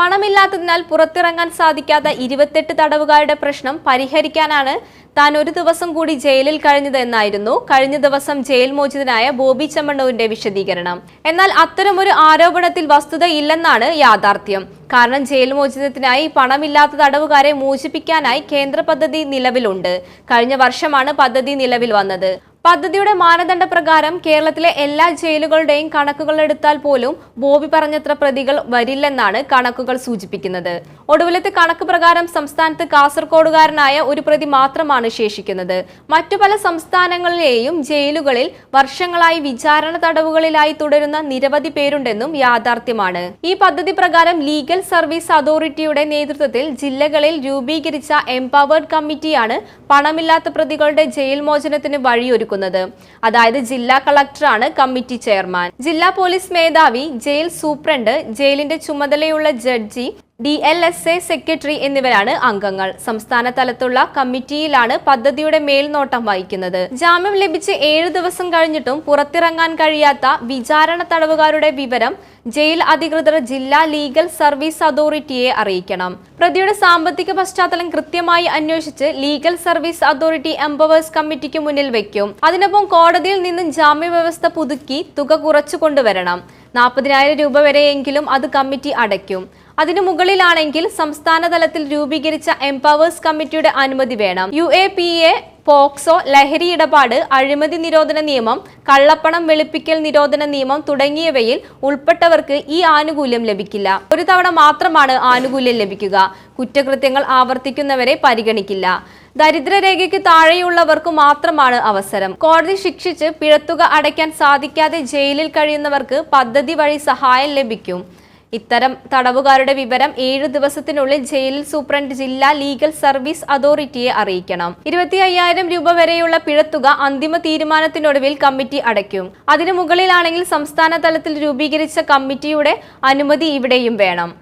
പണമില്ലാത്തതിനാൽ പുറത്തിറങ്ങാൻ സാധിക്കാത്ത ഇരുപത്തെട്ട് തടവുകാരുടെ പ്രശ്നം പരിഹരിക്കാനാണ് താൻ ഒരു ദിവസം കൂടി ജയിലിൽ കഴിഞ്ഞതെന്നായിരുന്നു. കഴിഞ്ഞ ദിവസം ജയിൽ മോചിതനായ ബോബി ചെമ്മണ്ണൂരിന്റെ വിശദീകരണം. എന്നാൽ അത്തരമൊരു ആരോപണത്തിൽ വസ്തുത ഇല്ലെന്നാണ് യാഥാർത്ഥ്യം. കാരണം ജയിൽ മോചിതത്തിനായി പണമില്ലാത്ത തടവുകാരെ മോചിപ്പിക്കാനായി കേന്ദ്ര പദ്ധതി നിലവിലുണ്ട്. കഴിഞ്ഞ വർഷമാണ് പദ്ധതി നിലവിൽ വന്നത്. പദ്ധതിയുടെ മാനദണ്ഡ പ്രകാരം കേരളത്തിലെ എല്ലാ ജയിലുകളുടെയും കണക്കുകൾ എടുത്താൽ പോലും ബോബി പറഞ്ഞത്ര പ്രതികൾ വരില്ലെന്നാണ് കണക്കുകൾ സൂചിപ്പിക്കുന്നത്. ഒടുവിലത്തെ കണക്ക് പ്രകാരം സംസ്ഥാനത്ത് കാസർകോടുകാരനായ ഒരു പ്രതി മാത്രമാണ് ശേഷിക്കുന്നത്. മറ്റു പല സംസ്ഥാനങ്ങളിലെയും ജയിലുകളിൽ വർഷങ്ങളായി വിചാരണ തടവുകളിലായി തുടരുന്ന നിരവധി പേരുണ്ടെന്നും യാഥാർത്ഥ്യമാണ്. ഈ പദ്ധതി പ്രകാരം ലീഗൽ സർവീസ് അതോറിറ്റിയുടെ നേതൃത്വത്തിൽ ജില്ലകളിൽ രൂപീകരിച്ച എംപവേർഡ് കമ്മിറ്റിയാണ് പണമില്ലാത്ത പ്രതികളുടെ ജയിൽ മോചനത്തിന് വഴിയൊരുക്കുന്നത്. അതായത് ജില്ലാ കളക്ടറാണ് കമ്മിറ്റി ചെയർമാൻ. ജില്ലാ പോലീസ് മേധാവി ജയിൽ സൂപ്രണ്ട് ജയിലിന്റെ ചുമതലയുള്ള judge D L S A secretary എന്നിവരാണ് അംഗങ്ങൾ. സംസ്ഥാന തലത്തുള്ള കമ്മിറ്റിയിലാണ് പദ്ധതിയുടെ മേൽനോട്ടം വഹിക്കുന്നത്. ജാമ്യം ലഭിച്ച് ഏഴ് ദിവസം കഴിഞ്ഞിട്ടും പുറത്തിറങ്ങാൻ കഴിയാത്ത വിചാരണ തടവുകാരുടെ വിവരം ജയിൽ അധികൃതർ ജില്ലാ ലീഗൽ സർവീസ് അതോറിറ്റിയെ അറിയിക്കണം. പ്രതിയുടെ സാമ്പത്തിക പശ്ചാത്തലം കൃത്യമായി അന്വേഷിച്ച് ലീഗൽ സർവീസ് അതോറിറ്റി എംപവേഴ്സ് കമ്മിറ്റിക്ക് മുന്നിൽ വെക്കും. അതിനൊപ്പം കോടതിയിൽ നിന്നും ജാമ്യ വ്യവസ്ഥ പുതുക്കി തുക കുറച്ചു കൊണ്ടുവരണം. നാൽപ്പതിനായിരം രൂപ വരെയെങ്കിലും അത് കമ്മിറ്റി അടയ്ക്കും. അതിനു മുകളിലാണെങ്കിൽ സംസ്ഥാന തലത്തിൽ രൂപീകരിച്ച എംപവേഴ്സ് കമ്മിറ്റിയുടെ അനുമതി വേണം. U A P A POCSO ലഹരി ഇടപാട് അഴിമതി നിരോധന നിയമം കള്ളപ്പണം വെളുപ്പിക്കൽ നിരോധന നിയമം തുടങ്ങിയവയിൽ ഉൾപ്പെട്ടവർക്ക് ഈ ആനുകൂല്യം ലഭിക്കില്ല. ഒരു തവണ മാത്രമാണ് ആനുകൂല്യം ലഭിക്കുക. കുറ്റകൃത്യങ്ങൾ ആവർത്തിക്കുന്നവരെ പരിഗണിക്കില്ല. ദരിദ്രരേഖയ്ക്ക് താഴെയുള്ളവർക്ക് മാത്രമാണ് അവസരം. കോടതി ശിക്ഷിച്ച് പിഴത്തുക അടയ്ക്കാൻ സാധിക്കാതെ ജയിലിൽ കഴിയുന്നവർക്ക് പദ്ധതി വഴി സഹായം ലഭിക്കും. ഇത്തരം തടവുകാരുടെ വിവരം ഏഴ് ദിവസത്തിനുള്ളിൽ ജയിലിൽ സൂപ്രണ്ട് ജില്ലാ ലീഗൽ സർവീസ് അതോറിറ്റിയെ അറിയിക്കണം. ഇരുപത്തി അയ്യായിരം രൂപ വരെയുള്ള പിഴത്തുക അന്തിമ തീരുമാനത്തിനൊടുവിൽ കമ്മിറ്റി അടയ്ക്കും. അതിനു മുകളിലാണെങ്കിൽ സംസ്ഥാന തലത്തിൽ രൂപീകരിച്ച കമ്മിറ്റിയുടെ അനുമതി ഇവിടെയും വേണം.